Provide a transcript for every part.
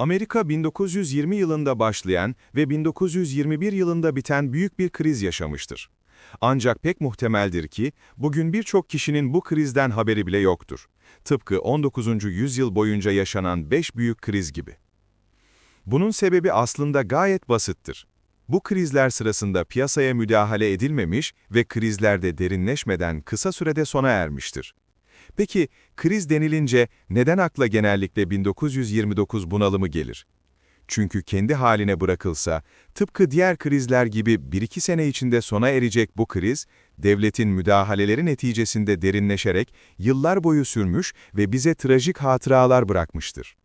Amerika 1920 yılında başlayan ve 1921 yılında biten büyük bir kriz yaşamıştır. Ancak pek muhtemeldir ki, bugün birçok kişinin bu krizden haberi bile yoktur. Tıpkı 19. yüzyıl boyunca yaşanan 5 büyük kriz gibi. Bunun sebebi aslında gayet basittir. Bu krizler sırasında piyasaya müdahale edilmemiş ve krizlerde derinleşmeden kısa sürede sona ermiştir. Peki, kriz denilince neden akla genellikle 1929 bunalımı gelir? Çünkü kendi haline bırakılsa, tıpkı diğer krizler gibi 1-2 sene içinde sona erecek bu kriz, devletin müdahaleleri neticesinde derinleşerek yıllar boyu sürmüş ve bize trajik hatıralar bırakmıştır.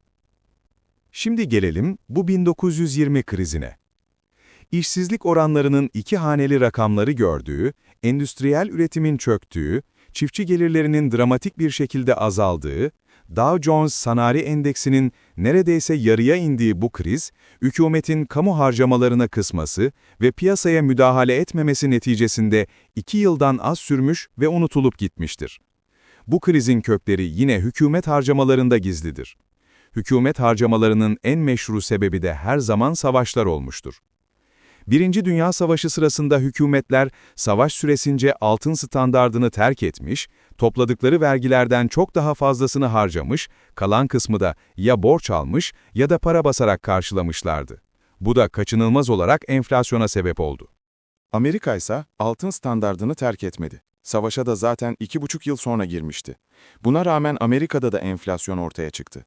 Şimdi gelelim bu 1920 krizine. İşsizlik oranlarının iki haneli rakamları gördüğü, endüstriyel üretimin çöktüğü, çiftçi gelirlerinin dramatik bir şekilde azaldığı, Dow Jones Sanayi Endeksinin neredeyse yarıya indiği bu kriz, hükümetin kamu harcamalarına kısması ve piyasaya müdahale etmemesi neticesinde iki yıldan az sürmüş ve unutulup gitmiştir. Bu krizin kökleri yine hükümet harcamalarında gizlidir. Hükümet harcamalarının en meşru sebebi de her zaman savaşlar olmuştur. Birinci Dünya Savaşı sırasında hükümetler savaş süresince altın standardını terk etmiş, topladıkları vergilerden çok daha fazlasını harcamış, kalan kısmı da ya borç almış ya da para basarak karşılamışlardı. Bu da kaçınılmaz olarak enflasyona sebep oldu. Amerika ise altın standardını terk etmedi. Savaşa da zaten iki buçuk yıl sonra girmişti. Buna rağmen Amerika'da da enflasyon ortaya çıktı.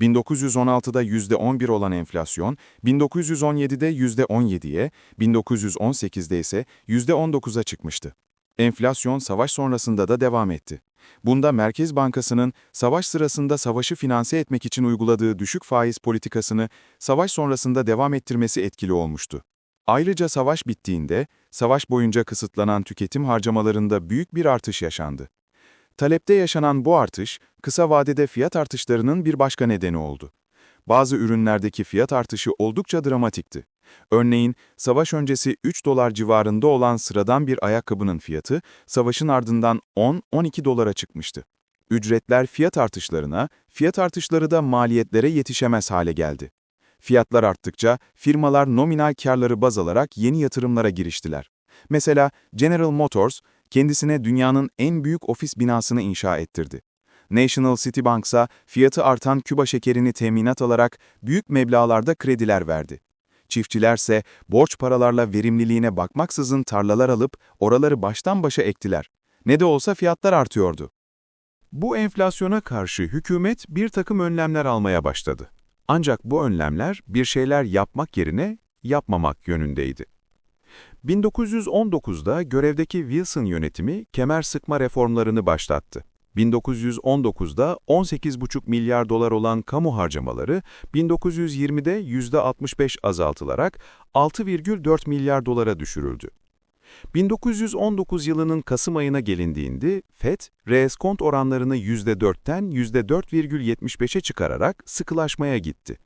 1916'da %11 olan enflasyon, 1917'de %17'ye, 1918'de ise %19'a çıkmıştı. Enflasyon savaş sonrasında da devam etti. Bunda Merkez Bankası'nın savaş sırasında savaşı finanse etmek için uyguladığı düşük faiz politikasını savaş sonrasında devam ettirmesi etkili olmuştu. Ayrıca savaş bittiğinde, savaş boyunca kısıtlanan tüketim harcamalarında büyük bir artış yaşandı. Talepte yaşanan bu artış, kısa vadede fiyat artışlarının bir başka nedeni oldu. Bazı ürünlerdeki fiyat artışı oldukça dramatikti. Örneğin, savaş öncesi 3 dolar civarında olan sıradan bir ayakkabının fiyatı, savaşın ardından 10-12 dolara çıkmıştı. Ücretler fiyat artışlarına, fiyat artışları da maliyetlere yetişemez hale geldi. Fiyatlar arttıkça firmalar nominal karları baz alarak yeni yatırımlara giriştiler. Mesela General Motors, kendisine dünyanın en büyük ofis binasını inşa ettirdi. National City Bank ise fiyatı artan Küba şekerini teminat alarak büyük meblağlarda krediler verdi. Çiftçilerse borç paralarla verimliliğine bakmaksızın tarlalar alıp oraları baştan başa ektiler. Ne de olsa fiyatlar artıyordu. Bu enflasyona karşı hükümet bir takım önlemler almaya başladı. Ancak bu önlemler bir şeyler yapmak yerine yapmamak yönündeydi. 1919'da görevdeki Wilson yönetimi kemer sıkma reformlarını başlattı. 1919'da 18,5 milyar dolar olan kamu harcamaları 1920'de %65 azaltılarak 6,4 milyar dolara düşürüldü. 1919 yılının Kasım ayına gelindiğinde FED, reeskont oranlarını %4'ten %4,75'e çıkararak sıkılaşmaya gitti.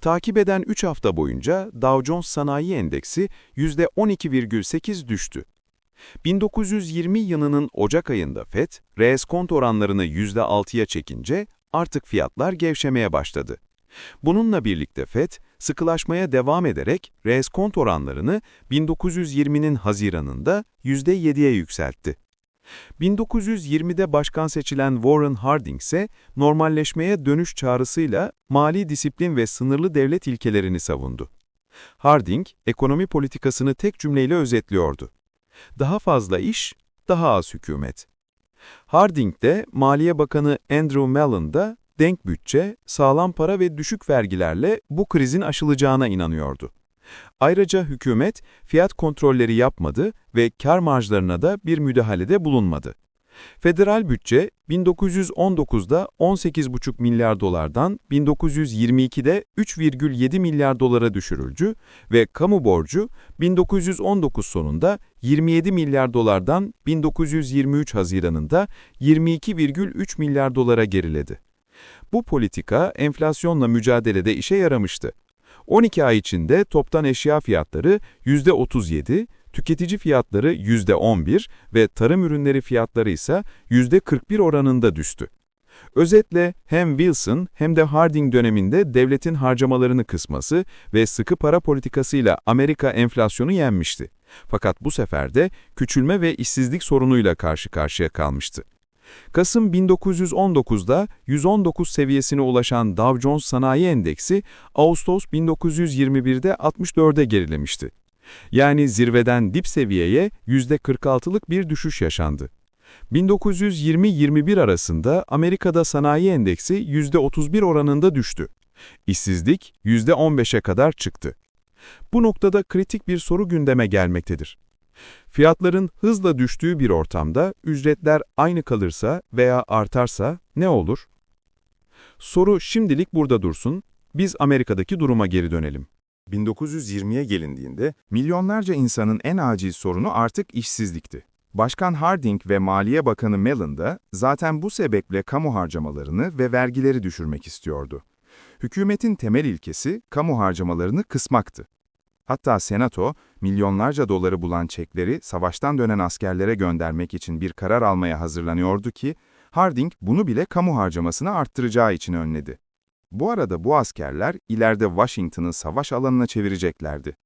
Takip eden 3 hafta boyunca Dow Jones Sanayi Endeksi %12,8 düştü. 1920 yılının Ocak ayında FED, reeskont oranlarını %6'ya çekince artık fiyatlar gevşemeye başladı. Bununla birlikte FED, sıkılaşmaya devam ederek reeskont oranlarını 1920'nin Haziran'ında %7'ye yükseltti. 1920'de başkan seçilen Warren Harding ise normalleşmeye dönüş çağrısıyla mali disiplin ve sınırlı devlet ilkelerini savundu. Harding, ekonomi politikasını tek cümleyle özetliyordu. Daha fazla iş, daha az hükümet. Harding de Maliye Bakanı Andrew Mellon da denk bütçe, sağlam para ve düşük vergilerle bu krizin aşılacağına inanıyordu. Ayrıca hükümet fiyat kontrolleri yapmadı ve kar marjlarına da bir müdahalede bulunmadı. Federal bütçe 1919'da 18,5 milyar dolardan 1922'de 3,7 milyar dolara düşürülcü ve kamu borcu 1919 sonunda 27 milyar dolardan 1923 Haziran'ında 22,3 milyar dolara geriledi. Bu politika enflasyonla mücadelede işe yaramıştı. 12 ay içinde toptan eşya fiyatları %37, tüketici fiyatları %11 ve tarım ürünleri fiyatları ise %41 oranında düştü. Özetle hem Wilson hem de Harding döneminde devletin harcamalarını kısması ve sıkı para politikasıyla Amerika enflasyonu yenmişti. Fakat bu sefer de küçülme ve işsizlik sorunuyla karşı karşıya kalmıştı. Kasım 1919'da 119 seviyesine ulaşan Dow Jones Sanayi Endeksi, Ağustos 1921'de 64'e gerilemişti. Yani zirveden dip seviyeye %46'lık bir düşüş yaşandı. 1920-21 arasında Amerika'da sanayi endeksi %31 oranında düştü. İşsizlik %15'e kadar çıktı. Bu noktada kritik bir soru gündeme gelmektedir. Fiyatların hızla düştüğü bir ortamda ücretler aynı kalırsa veya artarsa ne olur? Soru şimdilik burada dursun, biz Amerika'daki duruma geri dönelim. 1920'ye gelindiğinde milyonlarca insanın en acil sorunu artık işsizlikti. Başkan Harding ve Maliye Bakanı Mellon da zaten bu sebeple kamu harcamalarını ve vergileri düşürmek istiyordu. Hükümetin temel ilkesi kamu harcamalarını kısmaktı. Hatta Senato, milyonlarca doları bulan çekleri savaştan dönen askerlere göndermek için bir karar almaya hazırlanıyordu ki, Harding bunu bile kamu harcamasını arttıracağı için önledi. Bu arada bu askerler ileride Washington'ı savaş alanına çevireceklerdi.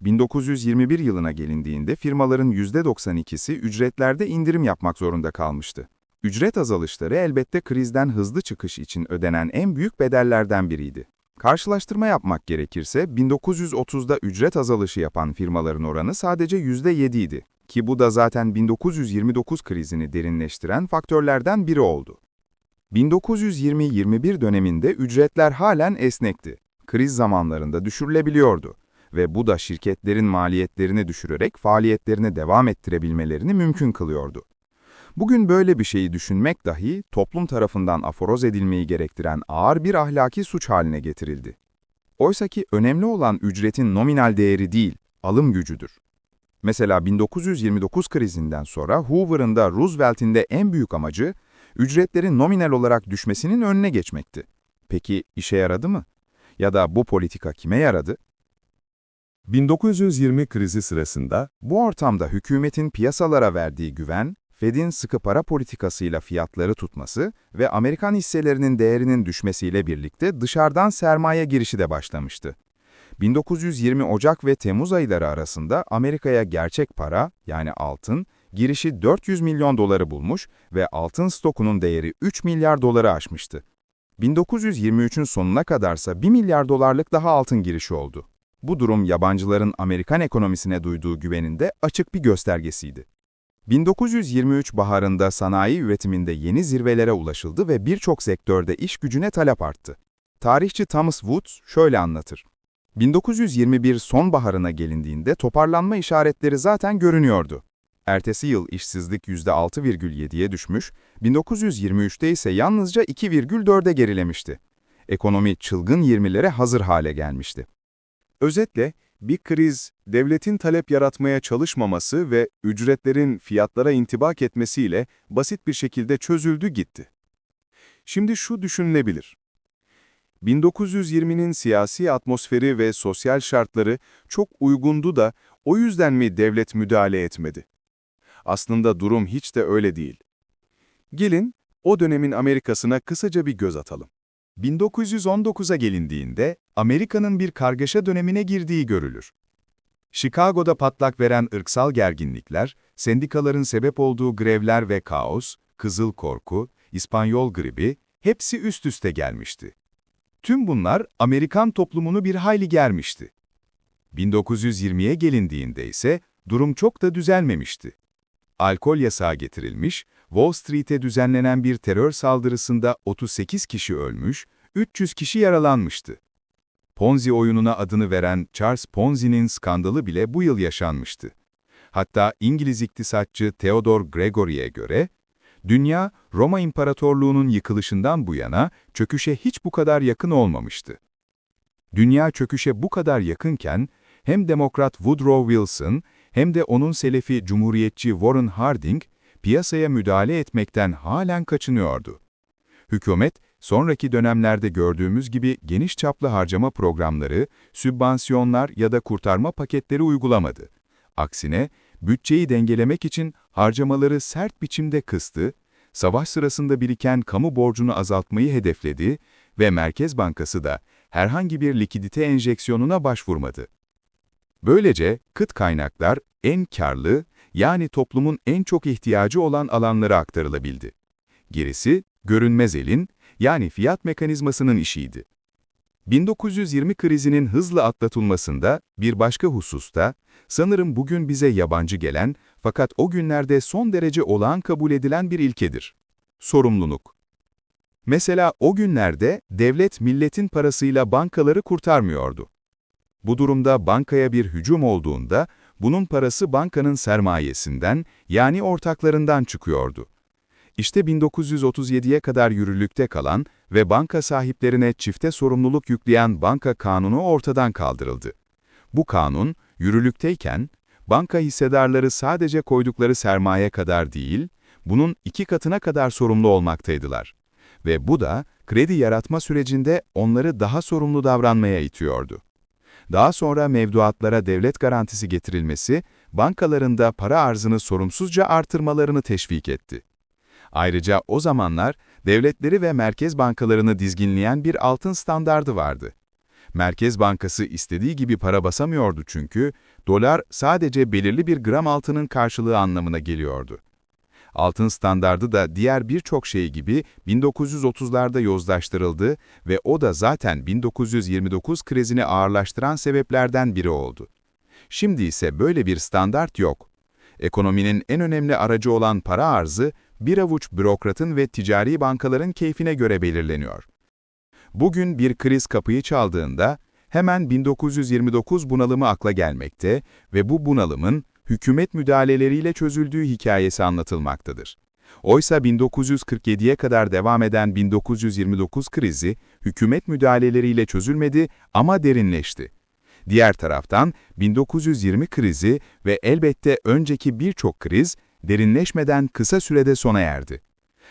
1921 yılına gelindiğinde firmaların %92'si ücretlerde indirim yapmak zorunda kalmıştı. Ücret azalışları elbette krizden hızlı çıkış için ödenen en büyük bedellerden biriydi. Karşılaştırma yapmak gerekirse 1930'da ücret azalışı yapan firmaların oranı sadece %7 idi ki bu da zaten 1929 krizini derinleştiren faktörlerden biri oldu. 1920-21 döneminde ücretler halen esnekti. Kriz zamanlarında düşürülebiliyordu ve bu da şirketlerin maliyetlerini düşürerek faaliyetlerine devam ettirebilmelerini mümkün kılıyordu. Bugün böyle bir şeyi düşünmek dahi toplum tarafından aforoz edilmeyi gerektiren ağır bir ahlaki suç haline getirildi. Oysa ki önemli olan ücretin nominal değeri değil, alım gücüdür. Mesela 1929 krizinden sonra Hoover'ın da Roosevelt'in de en büyük amacı, ücretlerin nominal olarak düşmesinin önüne geçmekti. Peki işe yaradı mı? Ya da bu politika kime yaradı? 1920 krizi sırasında Bu ortamda hükümetin piyasalara verdiği güven, Fed'in sıkı para politikasıyla fiyatları tutması ve Amerikan hisselerinin değerinin düşmesiyle birlikte dışarıdan sermaye girişi de başlamıştı. 1920 Ocak ve Temmuz ayları arasında Amerika'ya gerçek para, yani altın, girişi 400 milyon doları bulmuş ve altın stokunun değeri 3 milyar doları aşmıştı. 1923'ün sonuna kadarsa 1 milyar dolarlık daha altın girişi oldu. Bu durum yabancıların Amerikan ekonomisine duyduğu güvenin de açık bir göstergesiydi. 1923 baharında sanayi üretiminde yeni zirvelere ulaşıldı ve birçok sektörde iş gücüne talep arttı. Tarihçi Thomas Woods şöyle anlatır. 1921 sonbaharına gelindiğinde toparlanma işaretleri zaten görünüyordu. Ertesi yıl işsizlik %6,7'ye düşmüş, 1923'te ise yalnızca 2,4'e gerilemişti. Ekonomi çılgın 20'lere hazır hale gelmişti. özetle bir kriz, devletin talep yaratmaya çalışmaması ve ücretlerin fiyatlara intibak etmesiyle basit bir şekilde çözüldü gitti. Şimdi şu düşünülebilir. 1920'nin siyasi atmosferi ve sosyal şartları çok uygundu da o yüzden mi devlet müdahale etmedi? Aslında durum hiç de öyle değil. Gelin o dönemin Amerika'sına kısaca bir göz atalım. 1919'a gelindiğinde Amerika'nın bir kargaşa dönemine girdiği görülür. Chicago'da patlak veren ırksal gerginlikler, sendikaların sebep olduğu grevler ve kaos, Kızıl Korku, İspanyol gribi, hepsi üst üste gelmişti. Tüm bunlar Amerikan toplumunu bir hayli germişti. 1920'ye gelindiğinde ise durum çok da düzelmemişti. Alkol yasağı getirilmiş, Wall Street'e düzenlenen bir terör saldırısında 38 kişi ölmüş, 300 kişi yaralanmıştı. Ponzi oyununa adını veren Charles Ponzi'nin skandalı bile bu yıl yaşanmıştı. Hatta İngiliz iktisatçı Theodore Gregory'e göre, dünya Roma İmparatorluğu'nun yıkılışından bu yana çöküşe hiç bu kadar yakın olmamıştı. Dünya çöküşe bu kadar yakınken, hem Demokrat Woodrow Wilson hem de onun selefi Cumhuriyetçi Warren Harding, piyasaya müdahale etmekten halen kaçınıyordu. Hükümet, sonraki dönemlerde gördüğümüz gibi geniş çaplı harcama programları, sübvansiyonlar ya da kurtarma paketleri uygulamadı. Aksine, bütçeyi dengelemek için harcamaları sert biçimde kıstı, savaş sırasında biriken kamu borcunu azaltmayı hedefledi ve Merkez Bankası da herhangi bir likidite enjeksiyonuna başvurmadı. Böylece kıt kaynaklar en karlı, yani toplumun en çok ihtiyacı olan alanlara aktarılabildi. Gerisi, görünmez elin, yani fiyat mekanizmasının işiydi. 1920 krizinin hızla atlatılmasında bir başka hususta, sanırım bugün bize yabancı gelen fakat o günlerde son derece olağan kabul edilen bir ilkedir. Sorumluluk. Mesela o günlerde devlet milletin parasıyla bankaları kurtarmıyordu. Bu durumda bankaya bir hücum olduğunda, bunun parası bankanın sermayesinden, yani ortaklarından çıkıyordu. İşte 1937'ye kadar yürürlükte kalan ve banka sahiplerine çifte sorumluluk yükleyen banka kanunu ortadan kaldırıldı. Bu kanun, yürürlükteyken, banka hissedarları sadece koydukları sermaye kadar değil, bunun iki katına kadar sorumlu olmaktaydılar. Ve bu da, kredi yaratma sürecinde onları daha sorumlu davranmaya itiyordu. Daha sonra mevduatlara devlet garantisi getirilmesi, bankalarında para arzını sorumsuzca artırmalarını teşvik etti. Ayrıca o zamanlar devletleri ve merkez bankalarını dizginleyen bir altın standardı vardı. Merkez Bankası istediği gibi para basamıyordu çünkü dolar sadece belirli bir gram altının karşılığı anlamına geliyordu. Altın standardı da diğer birçok şey gibi 1930'larda yozlaştırıldı ve o da zaten 1929 krizini ağırlaştıran sebeplerden biri oldu. Şimdi ise böyle bir standart yok. Ekonominin en önemli aracı olan para arzı, bir avuç bürokratın ve ticari bankaların keyfine göre belirleniyor. Bugün bir kriz kapıyı çaldığında, hemen 1929 bunalımı akla gelmekte ve bu bunalımın hükümet müdahaleleriyle çözüldüğü hikayesi anlatılmaktadır. Oysa 1947'ye kadar devam eden 1929 krizi, hükümet müdahaleleriyle çözülmedi ama derinleşti. Diğer taraftan 1920 krizi ve elbette önceki birçok kriz, derinleşmeden kısa sürede sona erdi.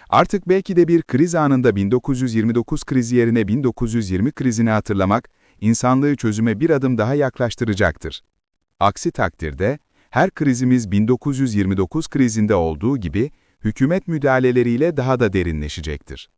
Artık belki de bir kriz anında 1929 krizi yerine 1920 krizini hatırlamak, insanlığı çözüme bir adım daha yaklaştıracaktır. Aksi takdirde, her krizimiz 1929 krizinde olduğu gibi, hükümet müdahaleleriyle daha da derinleşecektir.